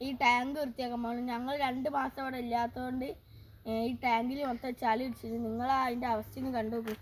ഈ ടാങ്ക് വൃത്തിയാക്കാൻ പോകുന്നത് ഞങ്ങൾ രണ്ട് മാസം അവിടെ ഇല്ലാത്തതുകൊണ്ട് ഈ ടാങ്കിൽ മൊത്തം ചളി ഇടിച്ചിട്ട് നിങ്ങൾ അതിന്റെ അവസ്ഥ ഒന്ന് കണ്ടു നോക്കൂ.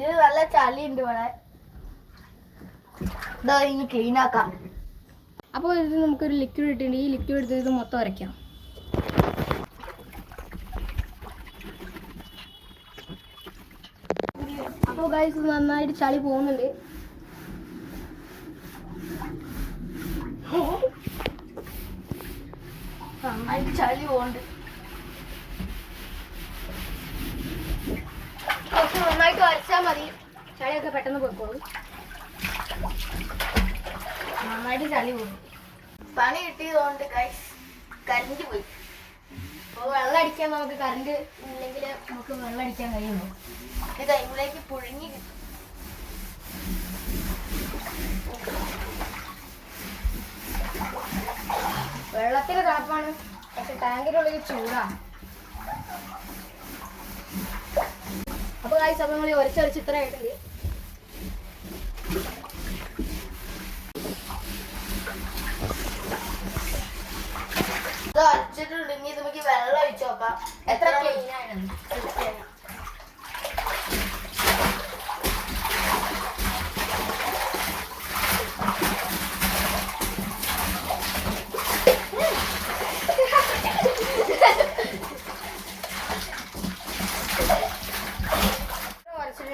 ഇത് നല്ല ചളിയുണ്ട് ഇവിടെ. ഇതാ ഇനി ക്ലീൻ ആക്കാം. അപ്പോൾ ഇത് നമുക്കൊരു ലിക്വിഡ് ഇട്ടിട്ടുണ്ട്. ഈ ലിക്വിഡ് എടുത്ത് ഇത് മൊത്തം അരയ്ക്കാം. അപ്പോൾ ഗൈസ് നന്നായിട്ട് ചളി പോകുന്നുണ്ട്. നന്നായിട്ട് ചളി പോകുന്നുണ്ട് കുറച്ച് നന്നായിട്ട് വരച്ചാൽ മതി. ചളിയൊക്കെ പെട്ടെന്ന് പോയിക്കോളും. നന്നായിട്ട് ചളി പോകും പണി കിട്ടിയതുകൊണ്ട് കരണ്ട് പോയി. അപ്പോൾ വെള്ളം അടിക്കാൻ നമുക്ക് കറണ്ട് ഇല്ലെങ്കിൽ നമുക്ക് വെള്ളം അടിക്കാൻ കഴിയുള്ളൂ ഈ ടൈമിലേക്ക് പുഴുങ്ങി കിട്ടും. വെള്ളത്തിന് തണുപ്പാണ് പക്ഷെ ടാങ്കിനുള്ളിൽ ചൂടാണ് അപ്പോൾ കാഴ്ച അപ്പോൾ നമ്മൾ ഒരച്ചൊരച്ച് ഇത്ര ആയിട്ടുണ്ട് ഇത് അരച്ചിട്ടുണ്ടെങ്കിൽ നമുക്ക് വെള്ളം ഒഴിച്ചു നോക്കാം എത്ര ക്ലീൻ ആണെന്ന്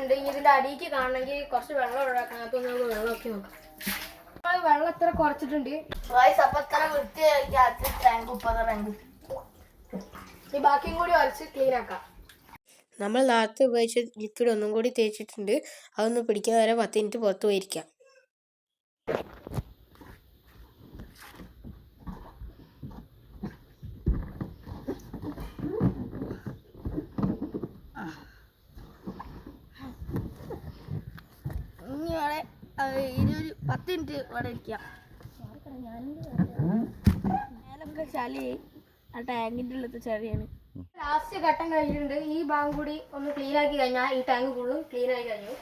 ഉരച്ചിട്ടുണ്ട് ഇനി ഇതിന്റെ അരിക്ക് കാണണമെങ്കിൽ കുറച്ച് വെള്ളം ഒഴിവാക്കണം അപ്പോൾ നമുക്ക് വെള്ളമൊക്കെ നോക്കാം. നമ്മൾ വെള്ളം കുറച്ചിട്ടുണ്ട്. അപ്പൊ എത്ര ടാങ്ക് ഈ ബാക്കിയും കൂടി ഉരച്ച് ക്ലീൻ ആക്കാം. നമ്മൾ നേരത്തെ ഉപയോഗിച്ച ലിക്വിഡ് ഒന്നും കൂടി തേച്ചിട്ടുണ്ട്. അതൊന്ന് പിടിക്കാൻ വരെ പത്ത് മിനിറ്റ് പുറത്ത് പോയിരിക്കാം ഇനി ഇവിടെ ആ, ഒരു പത്ത് മിനിറ്റ് ഇവിടെ ഇരിക്കാം. മേലൊക്കെ ചളിയായി ആ ടാങ്കിന്റെ ഉള്ളത്തെ ചളിയാണ്. ലാസ്റ്റ് ഘട്ടം കഴിഞ്ഞിട്ടുണ്ട്. ഈ ഭാഗം കൂടി ഒന്ന് ക്ലീൻ ആക്കി കഴിഞ്ഞാൽ ഈ ടാങ്ക് ഫുള്ളും ക്ലീൻ ആയി കഴിഞ്ഞു.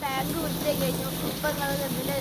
ടാങ്ക് വൃത്തിയായി കഴിഞ്ഞു. ഇപ്പൊ നിങ്ങൾ ഇതിന്റെ